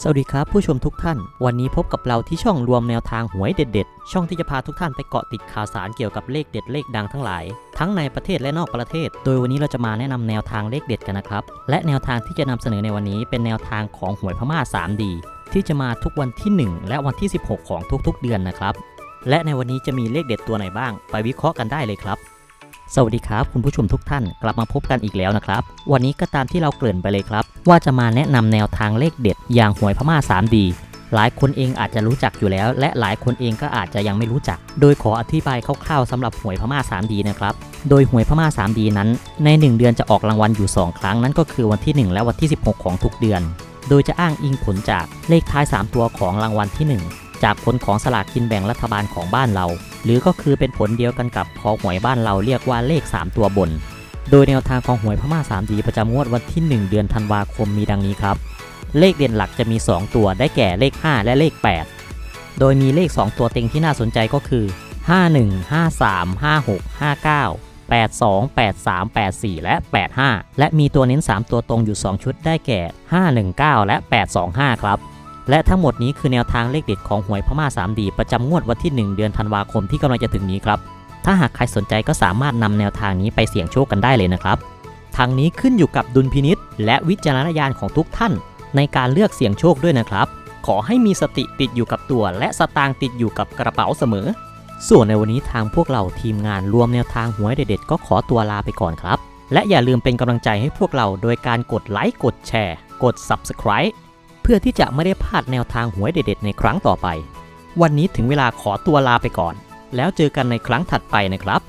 สวัสดีครับผู้ชมทุกท่าน วันนี้พบกับเราที่ช่องรวมแนวทางหวยเด็ดๆ ช่องที่จะพาทุกท่านไปเกาะติดข่าวสารเกี่ยวกับเลขเด็ดเลขดังทั้งหลาย ทั้งในประเทศและนอกประเทศ โดยวันนี้เราจะมาแนะนำแนวทางเลขเด็ดกันนะครับ และแนวทางที่จะนำเสนอในวันนี้เป็นแนวทางของหวยพม่า 3D ที่จะมาทุกวันที่ 1 และวันที่ 16 ของทุกๆ เดือนนะครับ และในวันนี้จะมีเลขเด็ดตัวไหนบ้าง ไปวิเคราะห์กันได้เลยครับ สวัสดีครับคุณผู้ชมทุกท่านกลับมาพบกันอีกแล้วนะครับ วันนี้ก็ตามที่เราเกริ่นไปเลยครับ ว่าจะมาแนะนำแนวทางเลขเด็ด อย่างหวยพม่า 3D หลายคนเองอาจจะรู้จักอยู่แล้ว และหลายคนเองก็อาจจะยังไม่รู้จัก โดยขออธิบายคร่าวๆสำหรับหวยพม่า 3D นะครับ โดยหวยพม่า 3D นั้น ใน 1 เดือนจะออกรางวัลอยู่ 2 ครั้งนั่นก็คือวันที่ 1 และวันที่ 16 ของทุกเดือน โดยจะอ้างอิงผลจากเลขท้าย 3 ตัวของรางวัลที่ 1 จากผลของสลากกินแบ่งรัฐบาลของบ้านเรา หรือก็คือเป็นผลเดียวกันกับพอหวยบ้านเราเรียกว่าเลข 3 ตัวบน โดยแนวทางของหวยพม่า 3D ประจำงวดวันที่ 1 เดือนธันวาคมมีดังนี้ครับ เลขเด่นหลักจะมี 2 ตัวได้แก่เลข 5 และเลข 8 โดยมีเลข 2 ตัวเต็งที่น่าสนใจก็คือ 51 53 56 59 82 83 84 และ 85 และมีตัวเน้น 3 ตัวตรงอยู่ 2 ชุดได้แก่ 519 และ 825 ครับ และทั้งหมดนี้คือแนวทางเลขเด็ดของหวยพม่า 3D ประจำงวดวันที่ 1 เดือนธันวาคมที่กำลังจะถึงนี้ครับ ถ้าหากใครสนใจก็สามารถนำแนวทางนี้ไปเสี่ยงโชคกันได้เลยนะครับ ทางนี้ขึ้นอยู่กับดุลพินิษและวิจารณญาณของทุกท่าน ในการเลือกเสี่ยงโชคด้วยนะครับ ขอให้มีสติติดอยู่กับตัว และสตางค์ติดอยู่กับกระเป๋าเสมอ ส่วนในวันนี้ทางพวกเราทีมงานรวมแนวทางหวยเด็ดๆก็ขอตัวลาไปก่อนครับ และอย่าลืมเป็นกำลังใจให้พวกเราโดยการกดไลค์กดแชร์ กด Subscribe เพื่อที่จะไม่ได้พลาดแนวทางหวยเด็ดๆในครั้งต่อไป วันนี้ถึงเวลาขอตัวลาไปก่อน แล้วเจอกันในครั้งถัดไปนะครับ